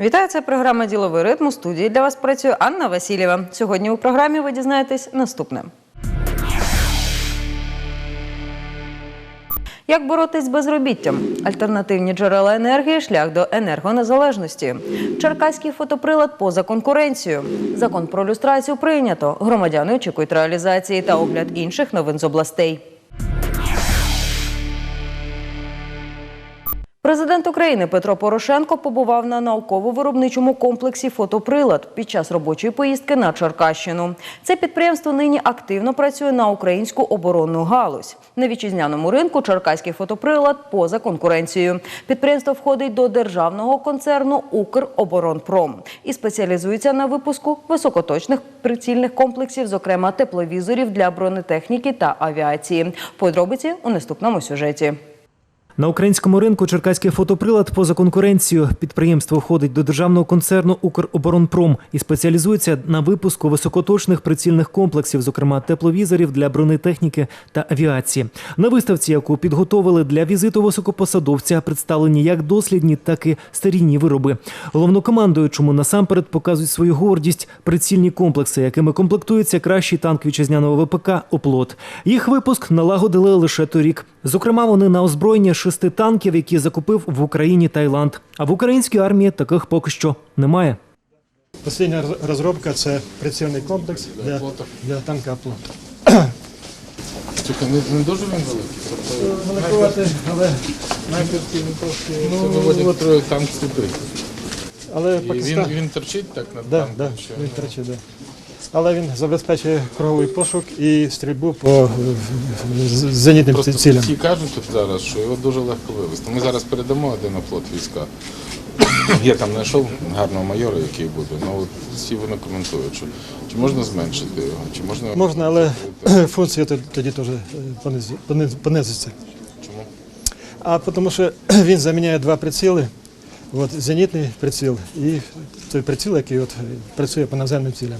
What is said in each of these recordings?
Вітаю, це програма Діловий ритм. У студії для вас працює Анна Васильєва. Сьогодні у програмі ви дізнаєтесь наступне. Як боротись з безробіттям? Альтернативні джерела енергії шлях до енергонезалежності. Черкаський фотоприлад поза конкуренцією. Закон про люстрацію прийнято. Громадяни очікують реалізації та огляд інших новин з областей. Президент України Петро Порошенко побував на науково-виробничому комплексі фотоприлад під час робочої поїздки на Черкащину. Це підприємство нині активно працює на українську оборонну галузь. На вітчизняному ринку черкаський фотоприлад поза конкуренцією. Підприємство входить до державного концерну Укроборонпром і спеціалізується на випуску високоточних прицільних комплексів, зокрема тепловізорів для бронетехніки та авіації. Подробиці у наступному сюжеті. На українському ринку черкаський фотоприлад поза конкуренцією. Підприємство входить до державного концерну Укроборонпром і спеціалізується на випуску високоточних прицільних комплексів, зокрема тепловізорів для бронетехніки та авіації. На виставці, яку підготовили для візиту високопосадовця, представлені як дослідні, так і старінні вироби. Головнокомандуючому насамперед показують свою гордість прицільні комплекси, якими комплектується кращий танк вітчизняного ВПК Оплот. Їх випуск налагодили лише торік. Зокрема, вони на озброєння шести танків, які закупив в Україні Таїланд. А в українській армії таких поки що немає. Остання розробка це прицільний комплекс для, для танка «Аплот». Тільки не, не дуже він великий. Тобто Великувати, але, він трошки Ну, виводять от- троє танк сюди. але І він, Пакистан... він торчить так над Да, танком. да, що він тричі, да. Але він забезпечує круговий пошук і стрільбу по е, зенітним Просто цілям. всі кажуть тут зараз, що його дуже легко вивезти. Ми зараз передамо один оплот війська. Я там знайшов гарного майора, який буде. Ну от всі вони коментують, що чи можна зменшити його, чи можна Можна, але функція тоді- теж е, пониз- пониз- понизиться. чому? А тому що він заміняє два приціли. От, зенітний приціл і той приціл, який от е, працює по наземним цілям.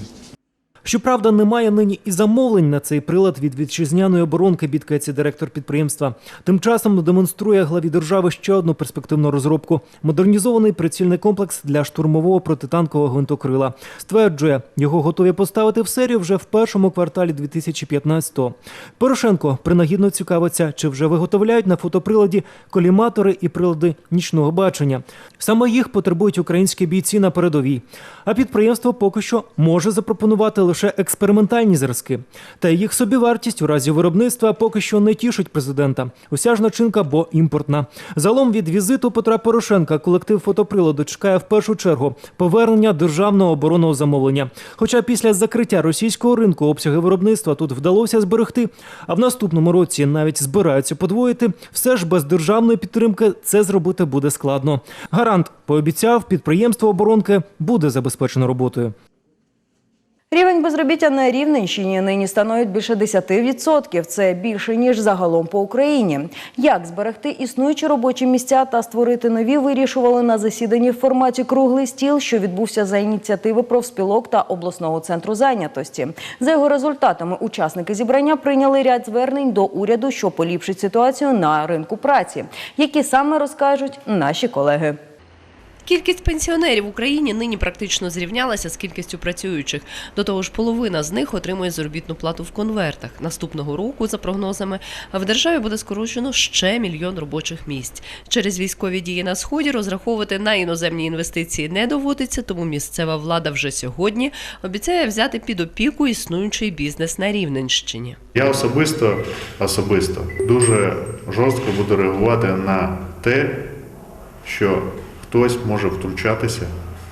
Щоправда, немає нині і замовлень на цей прилад від вітчизняної оборонки, бідкається директор підприємства. Тим часом демонструє главі держави ще одну перспективну розробку модернізований прицільний комплекс для штурмового протитанкового гвинтокрила. Стверджує, його готові поставити в серію вже в першому кварталі 2015-го. Порошенко принагідно цікавиться, чи вже виготовляють на фотоприладі коліматори і прилади нічного бачення. Саме їх потребують українські бійці на передовій. А підприємство поки що може запропонувати лише експериментальні зразки. Та їх собівартість у разі виробництва поки що не тішить президента. Уся ж начинка, бо імпортна. Залом від візиту Петра Порошенка колектив фотоприладу чекає в першу чергу повернення державного оборонного замовлення. Хоча після закриття російського ринку обсяги виробництва тут вдалося зберегти, а в наступному році навіть збираються подвоїти, все ж без державної підтримки це зробити буде складно. Гарант пообіцяв, підприємство оборонки буде забезпечено роботою. Рівень безробіття на Рівненщині нині становить більше 10%. Це більше ніж загалом по Україні. Як зберегти існуючі робочі місця та створити нові, вирішували на засіданні в форматі круглий стіл, що відбувся за ініціативи профспілок та обласного центру зайнятості. За його результатами учасники зібрання прийняли ряд звернень до уряду, що поліпшить ситуацію на ринку праці, які саме розкажуть наші колеги. Кількість пенсіонерів в Україні нині практично зрівнялася з кількістю працюючих. До того ж, половина з них отримує заробітну плату в конвертах. Наступного року, за прогнозами, в державі буде скорочено ще мільйон робочих місць. Через військові дії на сході розраховувати на іноземні інвестиції не доводиться, тому місцева влада вже сьогодні обіцяє взяти під опіку існуючий бізнес на Рівненщині. Я особисто, особисто дуже жорстко буду реагувати на те, що хтось може втручатися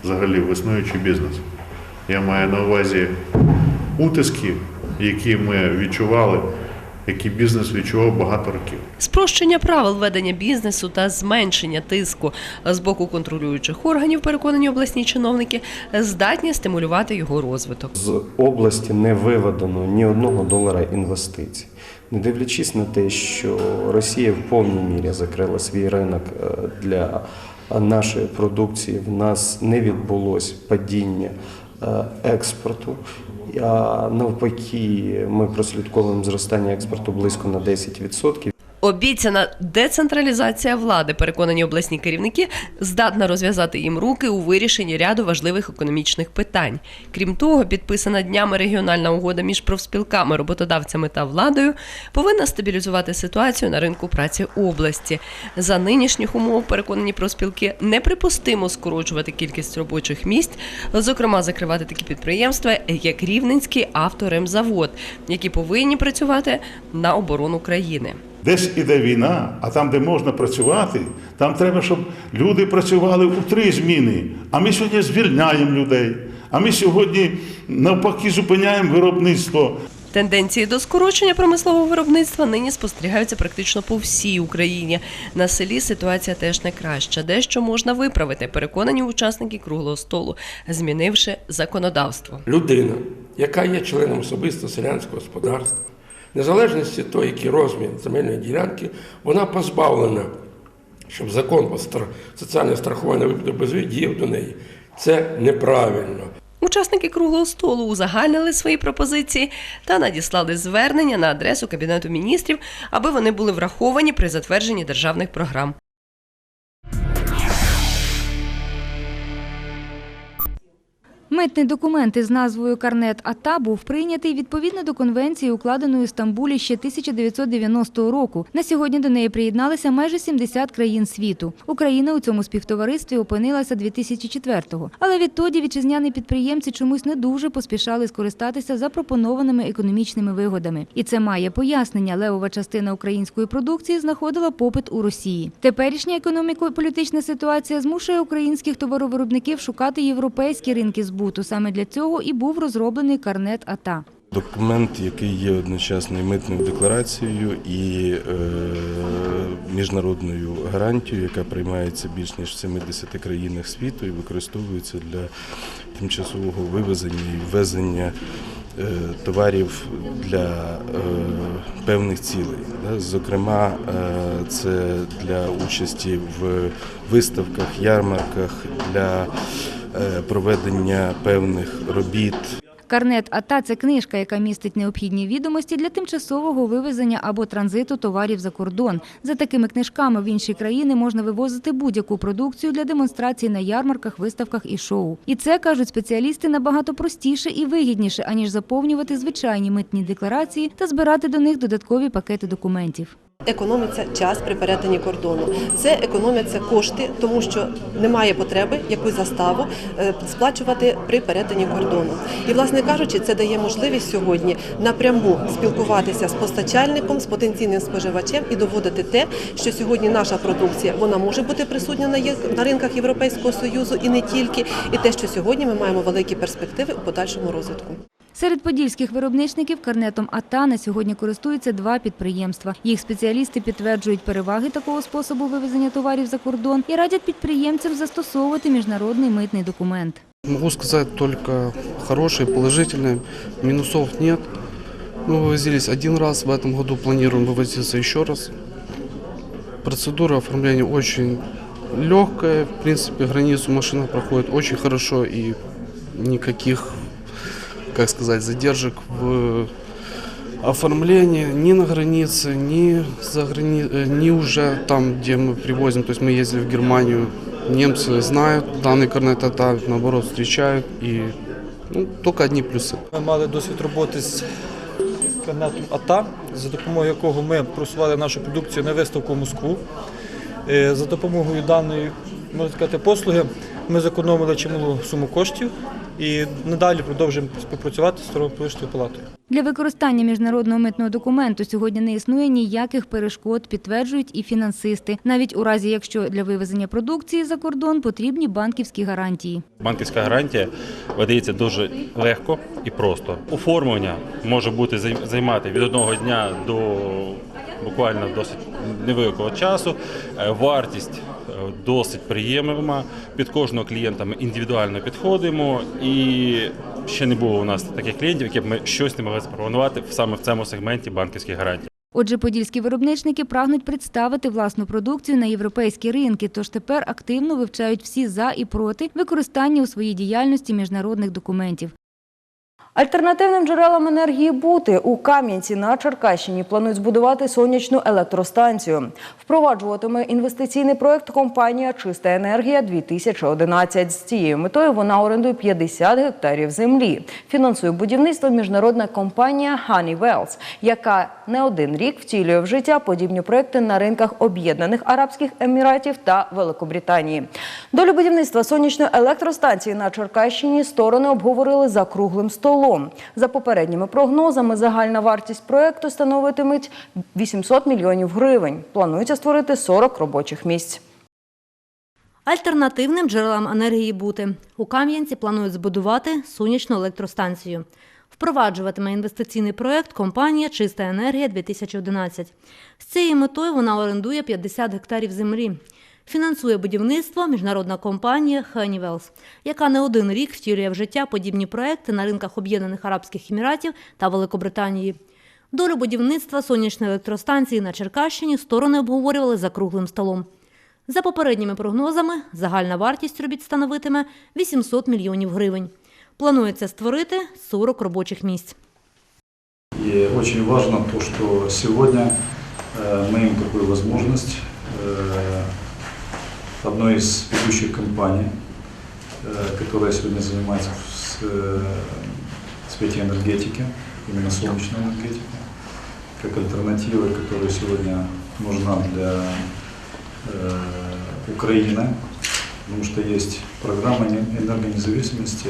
взагалі в існуючий бізнес. Я маю на увазі утиски, які ми відчували, які бізнес відчував багато років. Спрощення правил ведення бізнесу та зменшення тиску з боку контролюючих органів, переконані обласні чиновники, здатні стимулювати його розвиток. З області не виведено ні одного долара інвестицій. Не дивлячись на те, що Росія в повній мірі закрила свій ринок е, для нашої продукції, в нас не відбулось падіння е, експорту. А навпаки, ми прослідковуємо зростання експорту близько на 10%. Обіцяна децентралізація влади, переконані обласні керівники, здатна розв'язати їм руки у вирішенні ряду важливих економічних питань. Крім того, підписана днями регіональна угода між профспілками, роботодавцями та владою повинна стабілізувати ситуацію на ринку праці області. За нинішніх умов, переконані профспілки, неприпустимо скорочувати кількість робочих місць, зокрема закривати такі підприємства, як Рівненський авторемзавод, які повинні працювати на оборону країни. Десь іде війна, а там, де можна працювати, там треба, щоб люди працювали у три зміни. А ми сьогодні звільняємо людей. А ми сьогодні навпаки зупиняємо виробництво. Тенденції до скорочення промислового виробництва нині спостерігаються практично по всій Україні. На селі ситуація теж не краща. Дещо можна виправити, переконані учасники круглого столу, змінивши законодавство. людина, яка є членом особисто селянського господарства, незалежності того, який розмір земельної ділянки, вона позбавлена, щоб закон про соціальне страхування випадок без діяв до неї. Це неправильно. Учасники круглого столу узагальнили свої пропозиції та надіслали звернення на адресу Кабінету міністрів, аби вони були враховані при затвердженні державних програм. Митний документ із назвою Карнет АТА був прийнятий відповідно до конвенції, укладеної у Стамбулі ще 1990 року. На сьогодні до неї приєдналися майже 70 країн світу. Україна у цьому співтоваристві опинилася 2004-го. Але відтоді вітчизняні підприємці чомусь не дуже поспішали скористатися запропонованими економічними вигодами. І це має пояснення. Левова частина української продукції знаходила попит у Росії. Теперішня економіко-політична ситуація змушує українських товаровиробників шукати європейські ринки збуту. Саме для цього і був розроблений карнет АТА. Документ, який є одночасно митною декларацією і е, міжнародною гарантією, яка приймається більш ніж в 70 країнах світу і використовується для тимчасового вивезення і ввезення е, товарів для е, певних цілей. Да? Зокрема, е, це для участі в виставках, ярмарках, для проведення певних робіт. Карнет АТА – це книжка, яка містить необхідні відомості для тимчасового вивезення або транзиту товарів за кордон. За такими книжками в інші країни можна вивозити будь-яку продукцію для демонстрації на ярмарках, виставках і шоу. І це, кажуть спеціалісти, набагато простіше і вигідніше, аніж заповнювати звичайні митні декларації та збирати до них додаткові пакети документів. Економиться час при перетині кордону. Це економляться кошти, тому що немає потреби якусь заставу е, сплачувати при перетині кордону. І, власне кажучи, це дає можливість сьогодні напряму спілкуватися з постачальником, з потенційним споживачем і доводити те, що сьогодні наша продукція вона може бути присутня на ринках Європейського союзу і не тільки, і те, що сьогодні ми маємо великі перспективи у подальшому розвитку. Серед подільських виробничників карнетом АТА на сьогодні користуються два підприємства. Їх спеціалісти підтверджують переваги такого способу вивезення товарів за кордон і радять підприємцям застосовувати міжнародний митний документ. Могу сказать только хорошие, положительные. Минусов нет. Мы вывозились один раз, в этом году планируем вывозиться еще раз. Процедура оформления очень легкая. В принципе, границу машина проходит очень хорошо и никаких, как сказать, задержек в оформлении ни на границе, ни, за грани... э, ни уже там, где мы привозим. То есть мы ездили в Германию, немцы знают данный карнет АТА, наоборот, встречают и ну, только одни плюсы. Ми мали досвід роботи з канатом АТА, за допомогою якого ми просували нашу продукцію на виставку в Москву. Е, За допомогою даної можна сказати, послуги ми зекономили чималу суму коштів і надалі продовжуємо співпрацювати з торгово-промисловою палатою. Для використання міжнародного митного документу сьогодні не існує ніяких перешкод, підтверджують і фінансисти, навіть у разі, якщо для вивезення продукції за кордон потрібні банківські гарантії. Банківська гарантія видається дуже легко і просто. Оформлення може бути займати від одного дня до буквально досить невеликого часу. Е, Вартість досить приємна. Під кожного клієнта ми індивідуально підходимо, і ще не було у нас таких клієнтів, які б ми щось не могли запропонувати саме в цьому сегменті банківських гарантій. Отже, подільські виробничники прагнуть представити власну продукцію на європейські ринки, тож тепер активно вивчають всі за і проти використання у своїй діяльності міжнародних документів. Альтернативним джерелам енергії бути у Кам'янці на Черкащині планують збудувати сонячну електростанцію. Впроваджуватиме інвестиційний проект компанія Чиста енергія 2011 З цією метою вона орендує 50 гектарів землі. Фінансує будівництво міжнародна компанія Honeywells, яка не один рік втілює в життя подібні проекти на ринках Об'єднаних Арабських Еміратів та Великобританії. Долю будівництва сонячної електростанції на Черкащині сторони обговорили за круглим столом. За попередніми прогнозами, загальна вартість проекту становитиме 800 мільйонів гривень. Планується створити 40 робочих місць. Альтернативним джерелам енергії бути. У Кам'янці планують збудувати сонячну електростанцію. Впроваджуватиме інвестиційний проект компанія Чиста енергія 2011 З цією метою вона орендує 50 гектарів землі Фінансує будівництво міжнародна компанія Honeywells, яка не один рік втілює в життя подібні проекти на ринках Об'єднаних Арабських Еміратів та Великобританії. Долю будівництва сонячної електростанції на Черкащині сторони обговорювали за круглим столом. За попередніми прогнозами, загальна вартість робіт становитиме 800 мільйонів гривень. Планується створити 40 робочих місць. И очень важно то, что сегодня э, мы имеем такую возможность э, одной из ведущих компаний, э, которая сегодня занимается э, в сфере энергетики, именно солнечной энергетики, как альтернатива, которая сегодня нужна для э, Украины, потому что есть программа не- энергонезависимости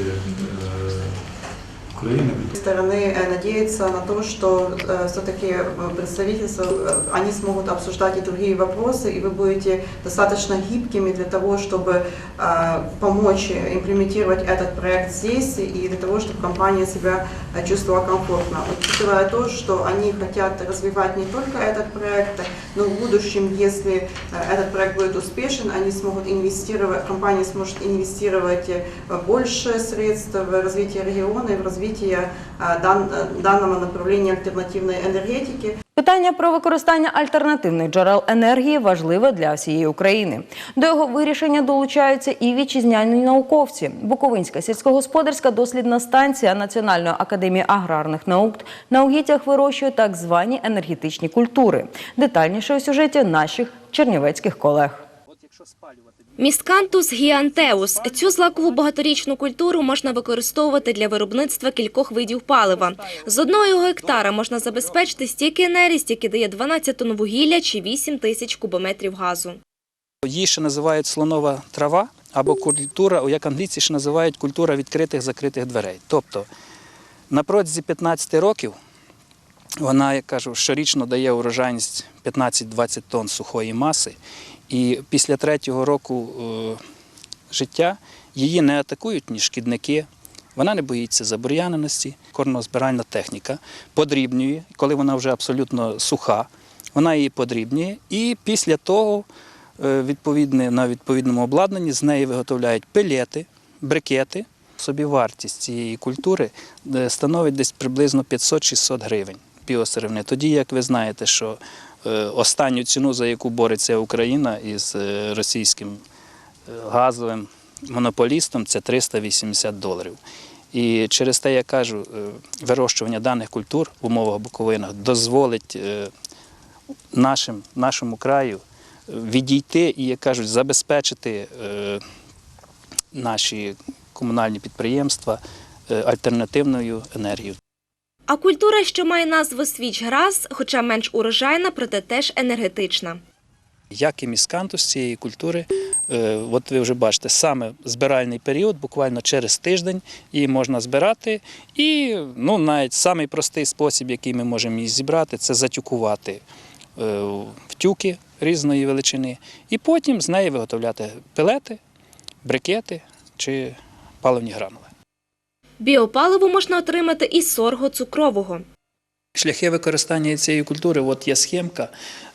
э, Украины, стороны э, надеяться на то, что все-таки представительство, э, они смогут обсуждать и другие вопросы, и вы будете достаточно гибкими для того, чтобы э, помочь имплементировать этот проект здесь, и для того, чтобы компания себя э, чувствовала комфортно. Учитывая то, что они хотят развивать не только этот проект, но в будущем, если э, этот проект будет успешен, они смогут инвестировать, компания сможет инвестировать э, больше средств в развитие региона и в развитие э, дан- э, данного направления альтернативной энергетики. Питання про використання альтернативних джерел енергії важливе для всієї України. До його вирішення долучаються і вітчизняні науковці. Буковинська сільськогосподарська дослідна станція Національної академії аграрних наук на угіддях вирощує так звані енергетичні культури. Детальніше у сюжеті наших чернівецьких колег. Міскантус гіантеус. Цю злакову багаторічну культуру можна використовувати для виробництва кількох видів палива. З одного гектара можна забезпечити стільки енергії, стільки дає 12 тонн вугілля чи 8 тисяч кубометрів газу. Її ще називають слонова трава або культура, як англійці ще називають культура відкритих закритих дверей. Тобто на протязі 15 років вона, як кажу, щорічно дає урожайність 15-20 тонн сухої маси, і після третього року е, життя її не атакують ні шкідники. Вона не боїться забур'яненості, корнозбиральна техніка подрібнює, коли вона вже абсолютно суха, вона її подрібнює, і після того е, відповідне, на відповідному обладнанні з неї виготовляють пелети, брикети. Собівартість цієї культури е, становить десь приблизно 500-600 гривень біосировини. Тоді, як ви знаєте, що останню ціну, за яку бореться Україна із е, російським е, газовим монополістом, це 380 доларів. І через те, я кажу, е, вирощування даних культур в умовах Буковина дозволить е, нашим, нашому краю е, відійти і, як кажуть, забезпечити е, наші комунальні підприємства е, альтернативною енергією. А культура, що має назву свіч-грас, хоча менш урожайна, проте теж енергетична. Як і міскантус цієї культури, е, от ви вже бачите, саме збиральний період, буквально через тиждень її можна збирати. І ну, навіть самий простий спосіб, який ми можемо її зібрати, це затюкувати е, в тюки різної величини, і потім з неї виготовляти пелети, брикети чи паливні гранули. Біопаливо можна отримати із сорго цукрового. Шляхи використання цієї культури, от є схемка,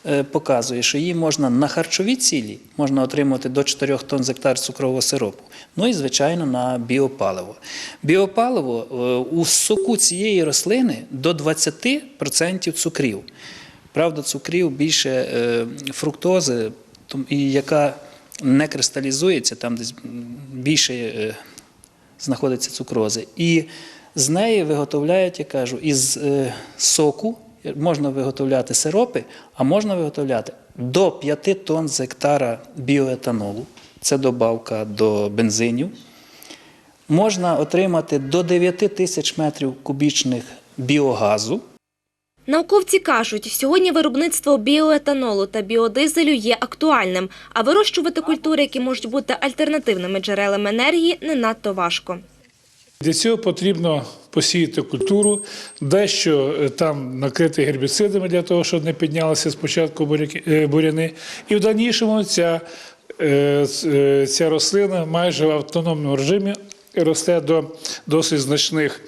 е, показує, що її можна на харчові цілі можна отримати до 4 тонн з гектар цукрового сиропу. Ну і, звичайно, на біопаливо. Біопаливо е, у соку цієї рослини до 20% цукрів. Правда, цукрів більше е, фруктози, яка не кристалізується, там десь більше знаходиться цукрози. І З неї виготовляють, я кажу, із е, соку можна виготовляти сиропи, а можна виготовляти до 5 тонн з гектара біоетанолу. Це добавка до бензинів. Можна отримати до 9 тисяч метрів кубічних біогазу. Науковці кажуть, сьогодні виробництво біоетанолу та біодизелю є актуальним, а вирощувати культури, які можуть бути альтернативними джерелами енергії, не надто важко. Для цього потрібно посіяти культуру, дещо е, там накрити гербіцидами для того, щоб не піднялися спочатку е, буряни. І в дальнішому ця, е, ця рослина майже в автономному режимі росте до досить значних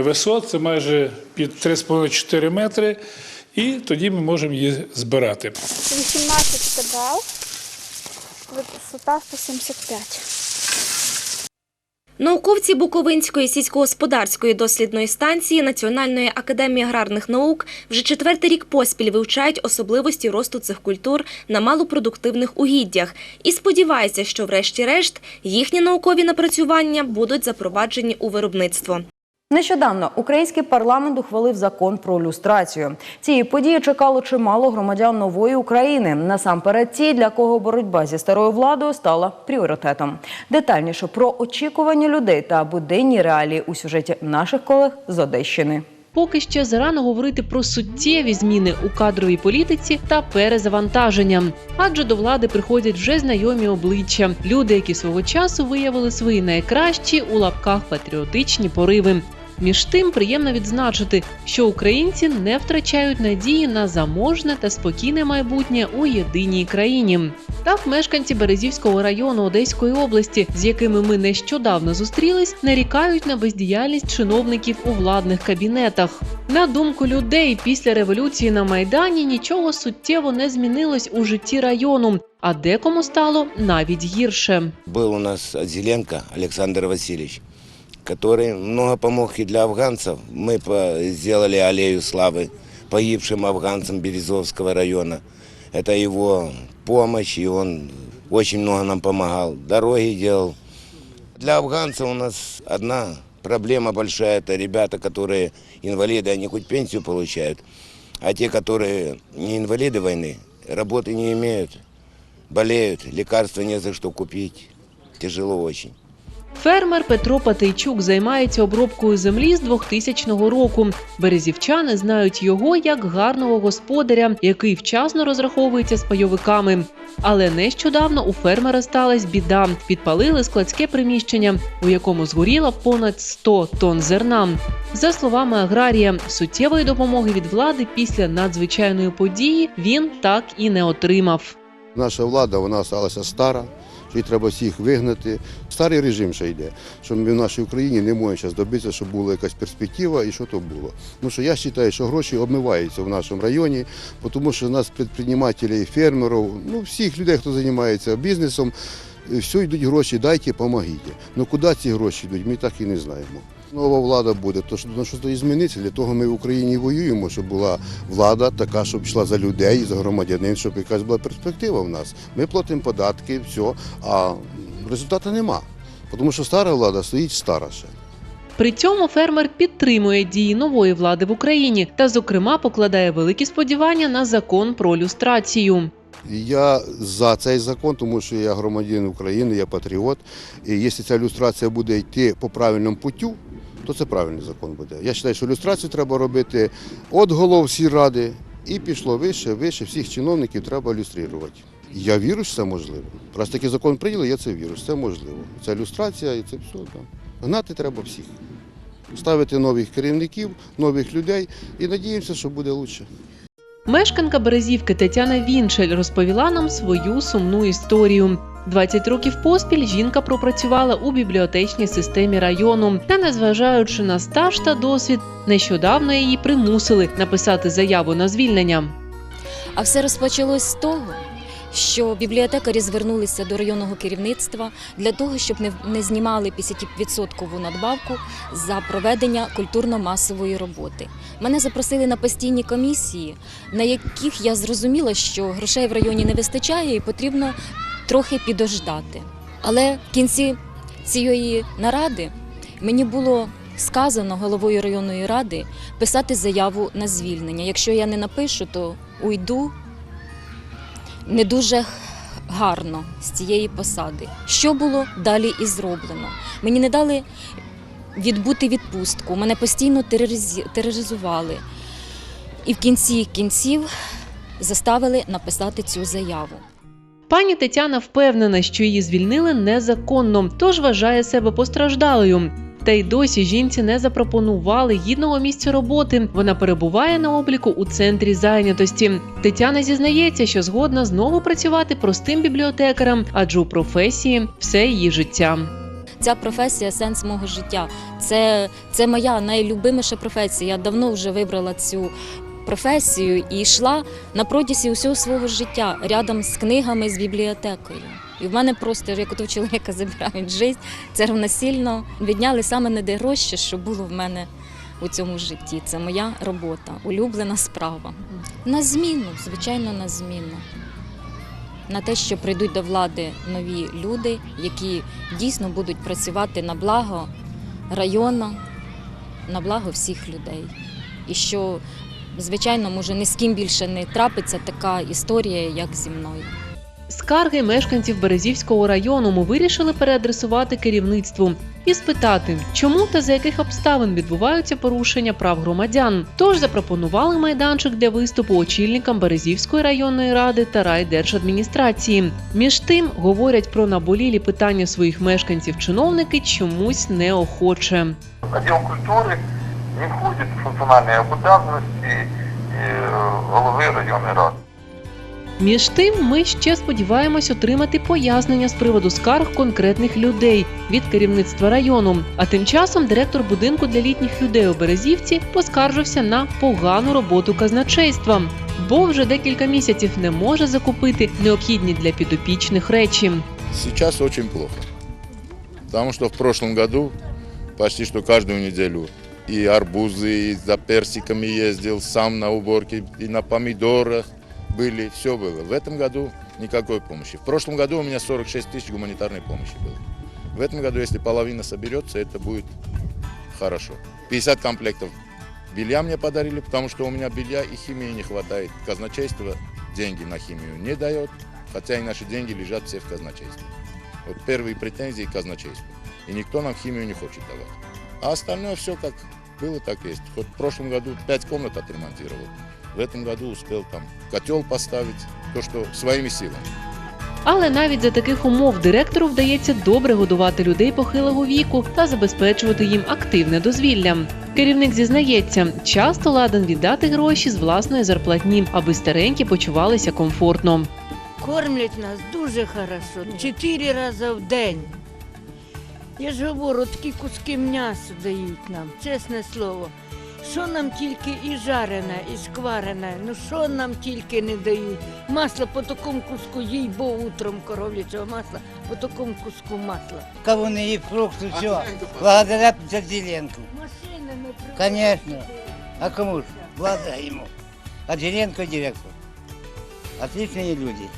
висот, це майже під 3,5-4 метри, і тоді ми можемо її збирати. 18 стебел, висота 175. Науковці Буковинської сільськогосподарської дослідної станції Національної академії аграрних наук вже четвертий рік поспіль вивчають особливості росту цих культур на малопродуктивних угіддях і сподіваються, що врешті-решт їхні наукові напрацювання будуть запроваджені у виробництво. Нещодавно український парламент ухвалив закон про люстрацію. Цієї події чекало чимало громадян нової України. Насамперед, ті, для кого боротьба зі старою владою стала пріоритетом. Детальніше про очікування людей та буденні реалії у сюжеті наших колег з Одещини. Поки ще зарано говорити про суттєві зміни у кадровій політиці та перезавантаження, адже до влади приходять вже знайомі обличчя, люди, які свого часу виявили свої найкращі у лапках патріотичні пориви. Між тим приємно відзначити, що українці не втрачають надії на заможне та спокійне майбутнє у єдиній країні. Так, мешканці Березівського району Одеської області, з якими ми нещодавно зустрілись, нарікають на бездіяльність чиновників у владних кабінетах. На думку людей, після революції на майдані нічого суттєво не змінилось у житті району, а декому стало навіть гірше. Был у нас Зеленко Александр Васильевич, который много помог и для афганцев. Мы сделали аллею славы погибшим афганцам Березовского района. Это его помощь, и он очень много нам помогал. Дороги делал. Для афганцев у нас одна проблема большая. Это ребята, которые инвалиды, они хоть пенсию получают. А те, которые не инвалиды войны, работы не имеют, болеют, лекарства не за что купить. Тяжело очень. Фермер Петро Патейчук займається обробкою землі з 2000 року. Березівчани знають його як гарного господаря, який вчасно розраховується з пайовиками. Але нещодавно у фермера сталася біда. Підпалили складське приміщення, у якому згоріло понад 100 тонн зерна. За словами аграрія, суттєвої допомоги від влади після надзвичайної події він так і не отримав. Наша влада вона сталася стара, що їх треба всіх вигнати. Старий режим ще йде, що ми в нашій Україні не можемо зараз добитися, щоб була якась перспектива і що то було. Ну що я вважаю, що гроші обмиваються в нашому районі, тому що нас підприємців, фермерів, ну всіх людей, хто займається бізнесом, все йдуть гроші, дайте, помогіть. Ну куди ці гроші йдуть, ми так і не знаємо. Нова влада буде, то що ну, що то і зміниться. Для того ми в Україні воюємо, щоб була влада така, щоб йшла за людей, за громадянин, щоб якась була перспектива в нас. Ми платимо податки, все, а результату нема. Тому що стара влада стоїть стара ще. При цьому фермер підтримує дії нової влади в Україні та, зокрема, покладає великі сподівання на закон про люстрацію. Я за цей закон, тому що я громадянин України, я патріот. І якщо ця люстрація буде йти по правильному путю, то це правильний закон буде. Я вважаю, що люстрацію треба робити від голов сільради і пішло вище, вище, всіх чиновників треба люструвати. Я вірю, що це можливо. Раз такий закон прийняли, я це вірю, що це можливо. Це люстрація і це все. Да. Гнати треба всіх. Ставити нових керівників, нових людей і надіємося, що буде краще. Мешканка Березівки Тетяна Віншель розповіла нам свою сумну історію. 20 років поспіль жінка пропрацювала у бібліотечній системі району. Та, незважаючи на стаж та досвід, нещодавно її примусили написати заяву на звільнення. А все розпочалось з того, що бібліотекарі звернулися до районного керівництва для того, щоб не, знімали 50% надбавку за проведення культурно-масової роботи. Мене запросили на постійні комісії, на яких я зрозуміла, що грошей в районі не вистачає і потрібно трохи підождати. Але в кінці цієї наради мені було сказано головою районної ради писати заяву на звільнення. Якщо я не напишу, то уйду не дуже гарно з цієї посади. Що було далі і зроблено? Мені не дали відбути відпустку, мене постійно тероризували. І в кінці кінців заставили написати цю заяву. Пані Тетяна впевнена, що її звільнили незаконно, тож вважає себе постраждалою. Та й досі жінці не запропонували гідного місця роботи. Вона перебуває на обліку у центрі зайнятості. Тетяна зізнається, що згодна знову працювати простим бібліотекарем, адже у професії все її життя. Ця професія сенс мого життя. Це, це моя найлюбиміша професія. Я давно вже вибрала цю професію і йшла на протязі усього свого життя рядом з книгами, з бібліотекою. І в мене просто, як у того чоловіка забирають життя, це равносильно відняли саме найдорожче, що було в мене у цьому житті. Це моя робота, улюблена справа. На зміну, звичайно, на зміну. На те, що прийдуть до влади нові люди, які дійсно будуть працювати на благо району, на благо всіх людей. І що, звичайно, може, ні з ким більше не трапиться така історія, як зі мною. Скарги мешканців Березівського району ми вирішили переадресувати керівництву і спитати, чому та за яких обставин відбуваються порушення прав громадян. Тож запропонували майданчик для виступу очільникам Березівської районної ради та райдержадміністрації. Між тим говорять про наболілі питання своїх мешканців чиновники чомусь неохоче. Отдел культуры не входит в функциональные обязанности э, голови районної ради. Між тим, ми ще сподіваємось отримати пояснення з приводу скарг конкретних людей від керівництва району. А тим часом директор будинку для літніх людей у Березівці поскаржився на погану роботу казначейства, бо вже декілька місяців не може закупити необхідні для підопічних речі. Сейчас очень плохо. Потому что в прошлом году почти что каждую неделю и арбузы, и за персиками ездил, сам на уборке, и на помидорах были, все было. В этом году никакой помощи. В прошлом году у меня 46 тысяч гуманитарной помощи было. В этом году, если половина соберется, это будет хорошо. 50 комплектов белья мне подарили, потому что у меня белья и химии не хватает. Казначейство деньги на химию не дает, хотя и наши деньги лежат все в казначействе. Вот первые претензии к казначейству. И никто нам химию не хочет давать. А остальное все как было, так и есть. Вот в прошлом году 5 комнат отремонтировал. В этом году успел там котел поставить, то, что своими силами. Але навіть за таких умов директору вдається добре годувати людей похилого віку та забезпечувати їм активне дозвілля. Керівник зізнається, часто ладен віддати гроші з власної зарплатні, аби старенькі почувалися комфортно. Кормлять нас дуже хорошо, чотири рази в день. Я ж говорю, такі куски м'яса дають нам, чесне слово. Що нам тільки і жарене, і скварене, ну що нам тільки не дають. Масло по такому куску, їй бо утром коров'ячого масла, по такому куску масла. Кавуны и фрукты, все. Благодаря Дзеленку. Конечно. А кому ж? Благодаря ему. А Дзеленко директор. Отличные люди.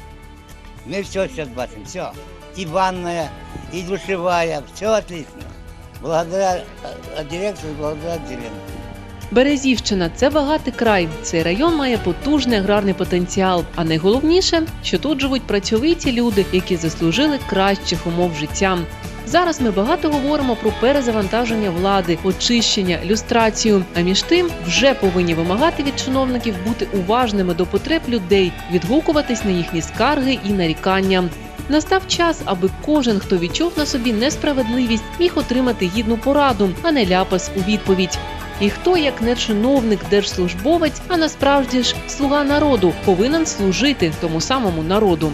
Мы все сейчас бачим, все. И ванная, и душевая, все отлично. Благодаря э, директору, благодаря Дзеленку. Березівщина це багатий край. Цей район має потужний аграрний потенціал. А найголовніше, що тут живуть працьовиті люди, які заслужили кращих умов життя. Зараз ми багато говоримо про перезавантаження влади, очищення, люстрацію. А між тим вже повинні вимагати від чиновників бути уважними до потреб людей, відгукуватись на їхні скарги і нарікання. Настав час, аби кожен, хто відчув на собі несправедливість, міг отримати гідну пораду, а не ляпас у відповідь. І хто, як не чиновник, держслужбовець, а насправді ж слуга народу, повинен служити тому самому народу.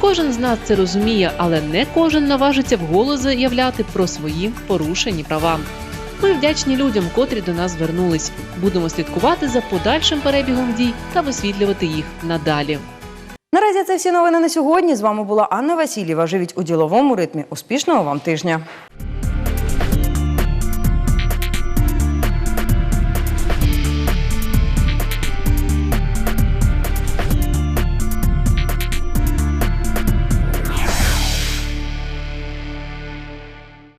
Кожен з нас це розуміє, але не кожен наважиться вголос заявляти про свої порушені права. Ми вдячні людям, котрі до нас звернулись. Будемо слідкувати за подальшим перебігом дій та висвітлювати їх надалі. Наразі це всі новини на сьогодні. З вами була Анна Васильєва. Живіть у діловому ритмі. Успішного вам тижня.